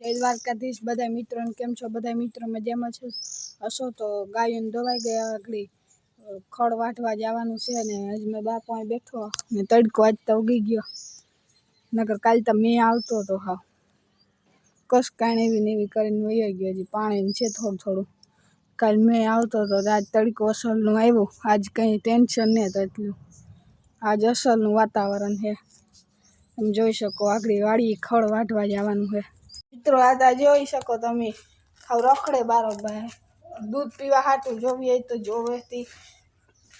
જય દ્વારકાધીશ બધા મિત્રો કેમ છો? બધા મિત્રો મજામાં છે? હશો તો ગાયોને દોવાઈ ગયા આગળ. ખડ વાટવા જવાનું છે ને હજી મેં બાપો બેઠો ને તડકો આજ તો ઉગી ગયો. નકર કાલ તો મેં આવતો હતો હા. કશ કાંઈ એવી ને એવી કરીને વહી ગયો હજી. પાણી છે થોડું થોડું. કાલ મેં આવતો હતો તો આજ તડકો અસલનું આવ્યું. આજ કંઈ ટેન્શન નહીં હતું એટલું. આજ અસલનું વાતાવરણ છે. તમે જોઈ શકો આગળ વાડી ખડ વાટવા જવાનું છે. મિત્રો આ તા જોઈ શકો તમે હાવ રખડે બારો બાર દૂધ પીવા હાટું જોવી હોય તો જોવેથી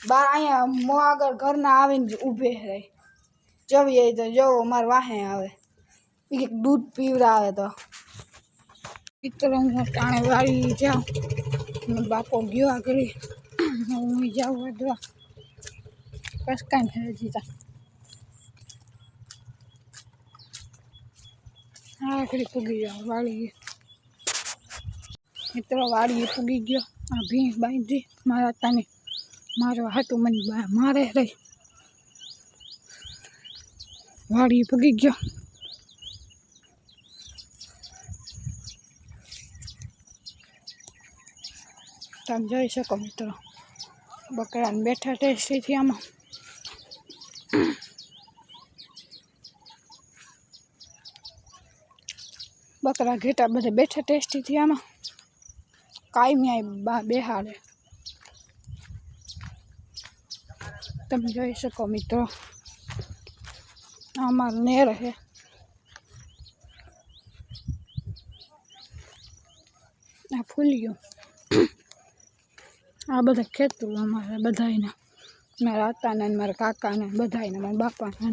બાર અહીંયા મો આગળ ઘરના આવીને જ ઊભે રહે જોવી હોય તો જોવો મારે વાહે આવે ઈ કંઈક દૂધ પીવડાવે તો મિત્રો હું ટાણે વાળી જાઉં ને બાપો ગયો આગળ હું જાઉં વાઢવા કશ કાંઈ થાય જીતા આગળ પૂગી જાઓ વાળી મિત્રો વાડીએ પૂગી ગયો. આ ભીંસ બાંધી મારા તાને મારો હાટું મને મારે રહી. વાડીએ પૂગી ગયો. તમે જોઈ શકો મિત્રો, બકરાને બેઠા ટેસ્ટીથી આમાં બકરા ઘેટા બધે બેઠા ટેસ્ટીથી આમાં. કાયમી આ બેહાડે. તમે જોઈ શકો મિત્રો અમારું ને રહે આ ફૂલ્યું. આ બધા ખેતરું અમારે બધાયના. મારા આતાને મારા કાકાને બધાયને, મારા બાપાને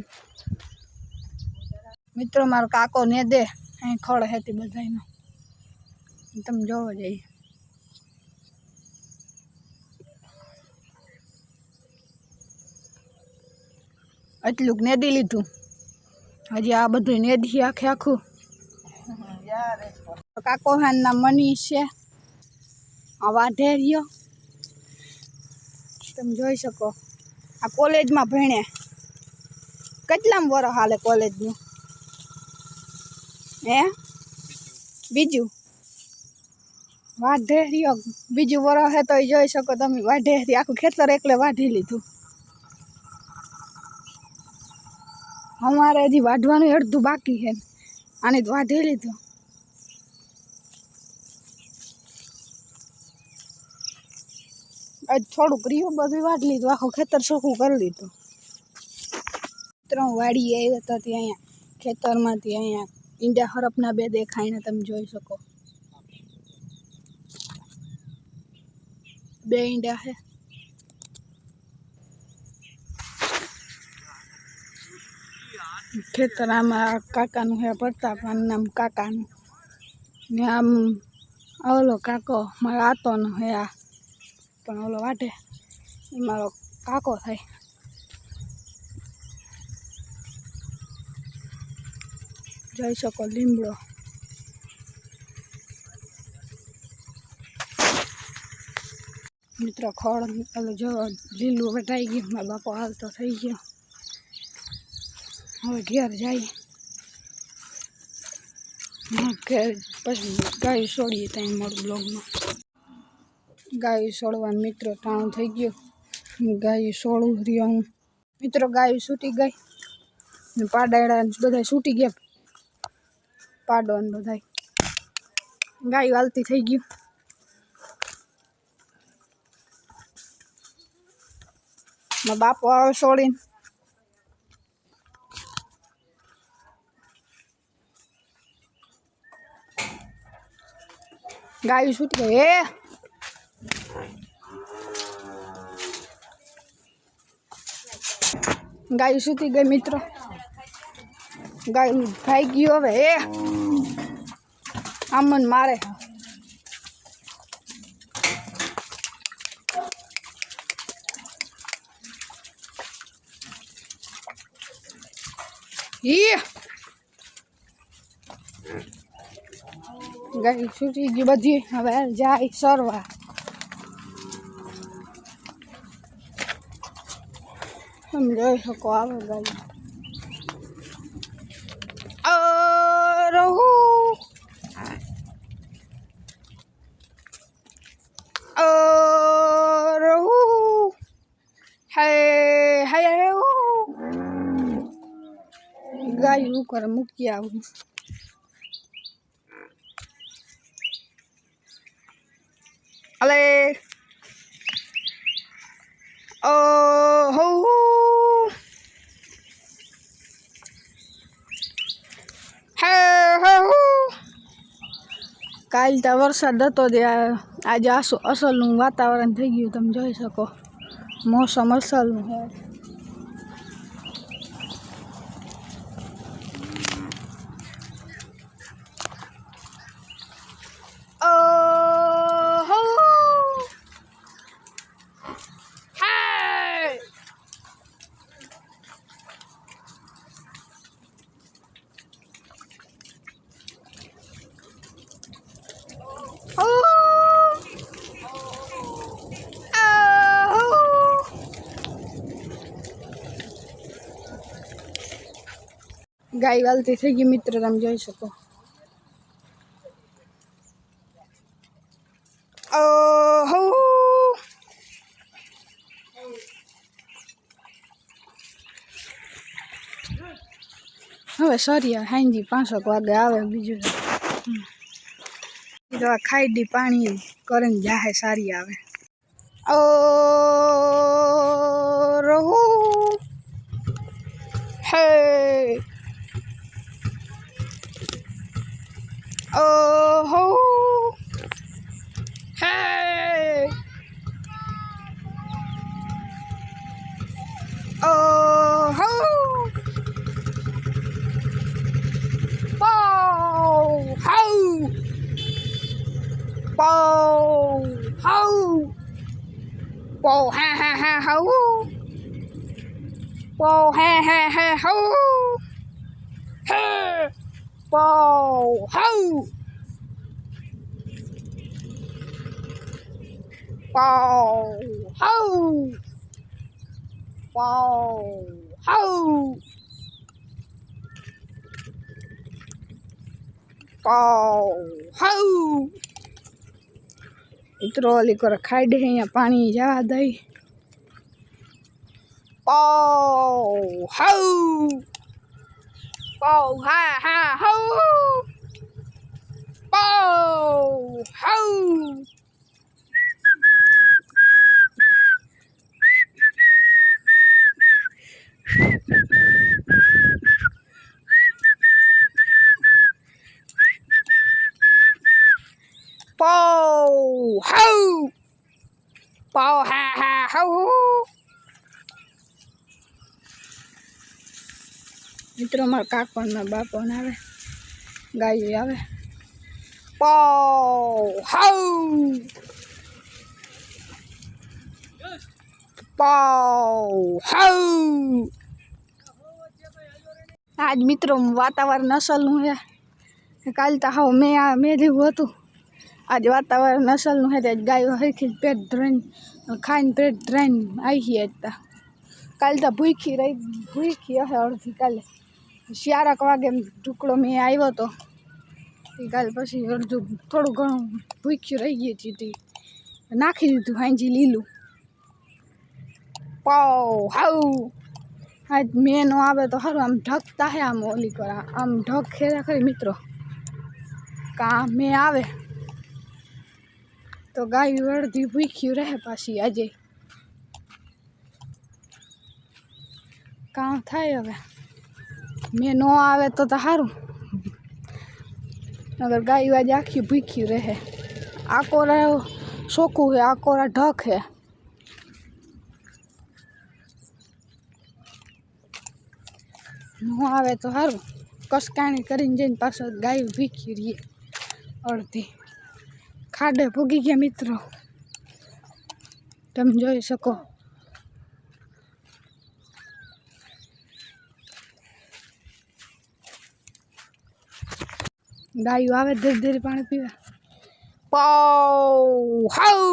મિત્રો, મારો કાકો ને દે. અહીં ખડ હતી બધાયનો. તમે જોવો જઈએ એટલું નેદી લીધું. હજી આ બધું નેદી આખે આખું. કાકો હાનના મનીષ છે. આ વાધેરિયો તમે જોઈ શકો. આ કોલેજમાં ભણ્યા કેટલામ વર હાલે કોલેજનું? હે? બીજું? વાઢેરિયો બીજું વરો હે તો જોઈ શકો તમે. વાઢેરી આખું ખેતર એકલે વાઢી લીધું. અમારે હજી વાઢવાનું અડધું બાકી છે. આને વાઢી લીધું. આજ થોડુંક રહ્યું, બધું વાઢી લીધું. આખું ખેતર ચોખ્ખું કરી લીધું. ત્રણ વાડી આવ્યા હતા ત્યાં. અહીંયા ખેતરમાંથી અહીંયા ઈંડા હરફના બે દેખાઈને તમે જોઈ શકો. બે ઈંડા છે ખેતર આમાં કાકાનું હે પ્રતાપનું નામ કાકાનું. ને આમ ઓલો કાકો, મારા આતોનો હે આ. પણ ઓલો વાટે એ મારો કાકો થાય. જોઈ શકો લીમડો. મિત્રો ખોળ એટલે જો, લીલું વટાઈ ગયું મારા બાપો હાલતો થઈ ગયો. હવે ઘેર જાય. ઘેર પછી ગાય છોડીએ ત્યાં મારું બ્લોગમાં. ગાય છોડવાનું મિત્રો ટાણું થઈ ગયું. ગાય છોડું રહ્યો મિત્રો ગાયું છૂટી ગઈ. પાડાડા બધા છૂટી ગયા. પાડો ને બધા ગાય હાલતી થઈ ગયું મારા બાપો આવે છોડીને ગાયું છૂટી ગઈ એ ગાયું છૂટી ગઈ મિત્રો ગાયું ભાઈ ગયું હવે એ આમન મારે ઈ ગાય છૂટી ગઈ બધી હવે જાય સરવા તમે જોઈ શકો આવે ગાય શું ઘરે મૂકી આવું. અલે. હો કાલ તો વરસાદ હતો ત્યાં આજે આસુ અસલનું વાતાવરણ થઈ ગયું તમે જોઈ શકો. મોસમ અસલનું છે ગાય વાલતી થઈ ગઈ, મિત્ર, તમે જોઈ શકો Oh! હવે સરિયા હાંજી પાંચસો વાગે આવે બીજું. તો આ ખાઈડી પાણી કરીને જાહે સારી આવે ઓ રહુ હે 哦吼！嘿！哦吼！爆吼！爆吼！爆哈哈哈吼！爆哈哈哈吼！Wow, how? Wow, how? Wow, how? Wow, how? इतरो को रखाई डे या पानी जा दई पाओ हाउ bồ ha ha hú. Bồ hú. Bồ hú. Bồ ha ha hú. મિત્રો, મારા કાકો ને મારા બાપો ને આવે, ગાય આવે. પાવ હાઉ! પાવ હાઉ! આજ મિત્રો વાતાવરણ અસલનું છે કાલ તો હાવ મેં આ મેં જેવું હતું. આજ વાતાવરણ અસલનું છે આજ ગાયો હરખી પેટ ધરાઈને ખાઈને પેટ ધરાઈને આવી ગયા હતા કાલ તો ભૂખી રહી ભૂખી હશે અડધી કાલે. ચારક વાગે ટુકડો મેં આવ્યો હતો એ કાલ પછી અડધું થોડું ઘણું ભૂખ્યું રહી ગયું હતી તે નાખી દીધું હાંજી લીલું. પાઉ હાઉ. આજ મેં નો આવે તો સારું આમ ઢકતા હે આમ ઓલી કરા આમ ઢક ખેરા ખરી મિત્રો. કા મેં આવે તો ગાય અડધી ભૂખ્યું રહે પાછી આજે. કામ થાય હવે? મેં નો આવે તો તો સારું અગર ગાય આજે આખી ભૂખ્યું રહે આકોરા સોખું હે આકોરા ઢક હે નો આવે તો સારું કસકાણી કરીને જઈને પાછો ગાય ભીખી રહીએ અડધી ખાડે ભૂગી ગયા મિત્રો તમે જોઈ શકો ગાયું આવે ધીરે ધીરે પાણી પીવા પાવ હાઉ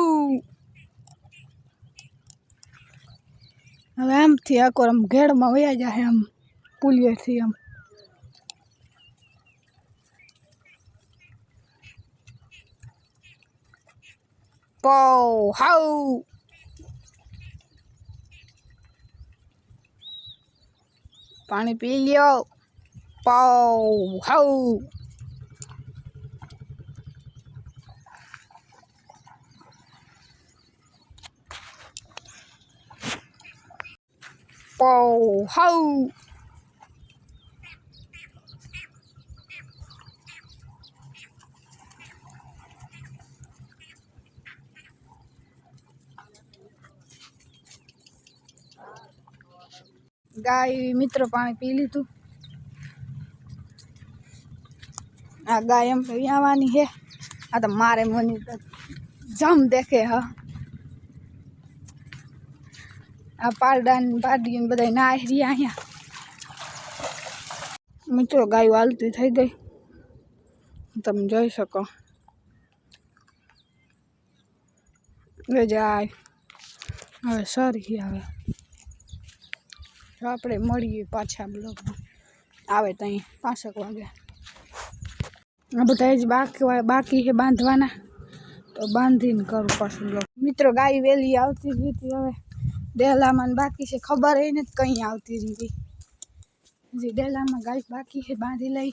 હવે આમથી આકોર આમ ઘેડમાં વયા જાય આમ પુલિયેથી આમ પાવ હાઉ પાણી પી લ્યો પાઉ હાઉ પાઉ હાઉ ગાય મિત્ર પાણી પી લીધું આ ગાય એમ તો આવવાની હે આ તો મારે મને તો જમ દેખે હ આ પારડા ને પારડી બધા ના રહ્યા અહીંયા. મિત્રો, ગાયો હાલતી થઈ ગઈ. તમે જોઈ શકો. હવે જાય હવે સરી તો આપણે મળીએ પાછા બ્લોગમાં. આવે ત્યાં પાંચેક વાગે. આ બધા જ બાકી બાકી છે બાંધવાના. તો બાંધીને કરું પાછું મિત્રો, ગાય વેલી આવતી જ હતી હવે. ડેલામાં ને બાકી છે ખબર એ નથી કઈ આવતી રહી હજી ડેલામાં ગાય બાકી છે બાંધી લઈ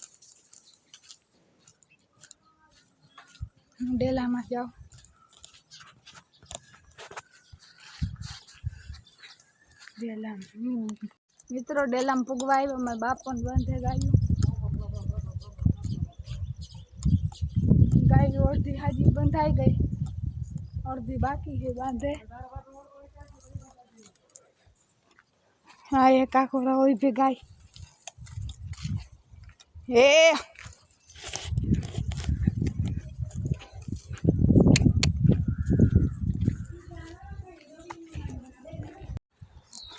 હું ડેલામાં જાઉં ડેલામ હમ. મિત્રો ડેલામ પૂગવા આવ્યો મારા બાપને બંધે ગાયું ગાયું અડધી હાજી બંધાઈ ગઈ અડધી બાકી છે બાંધે હા એક આખો હોય ભે ગાય એ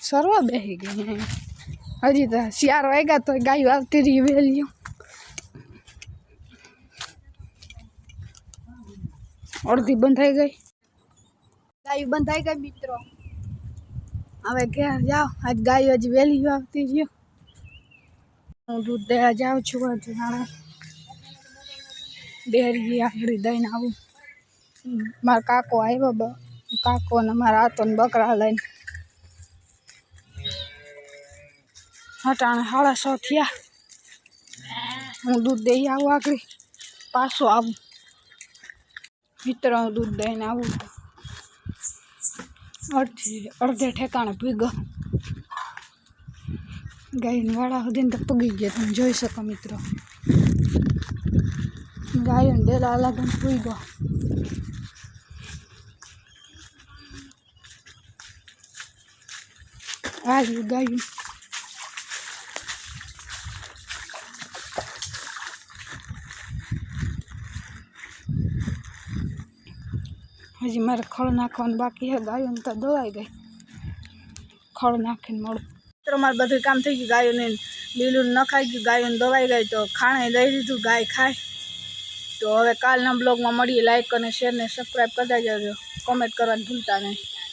સરવા બેસી ગઈ અહીં. હજી તો શિયાળો વાગ્યા તો ગાયો આવતી રહી વહેલી અડધી બંધાઈ ગઈ ગાયું બંધાઈ ગઈ મિત્રો હવે ઘેર જાઓ. આજ ગાયો હજી વહેલી આવતી ગયો હું દૂધ દેવા જાઉં છું હજુ હવે ડેરી આગળ દઈને આવું. મારા કાકો આવ્યો કાકો ને મારા હાથો ને બકરા લઈને. હટાણે સાડા સો થયા. હું દૂધ દઈ આવું આગળ. પાછો આવું. મિત્ર હું દૂધ દઈને આવું અડધી, અડધે ઠેકાણે પીગો ગાયને વાળા સુધીને તો પગી ગયા, તમે જોઈ શકો મિત્રો. ગાયને ડેલા અલગ ગયો. આવ્યું ગાયું. હજી મારે ખળ નાખવાનું બાકી છે ગાયોને તો દોવાઈ ગઈ. ખળ નાખીને મળું. મિત્રો, મારે બધું કામ થઈ ગયું, ગાયોને લીલું નખાઈ ગયું, ગાયોને દવાઈ ગઈ, તો ખાણે દઈ દીધું, ગાય ખાય. તો હવે કાલના બ્લોગમાં મળીએ. લાઈક અને શેર ને સબસ્ક્રાઈબ કરતા જજો કોમેન્ટ કરવાનું ભૂલતા નહીં.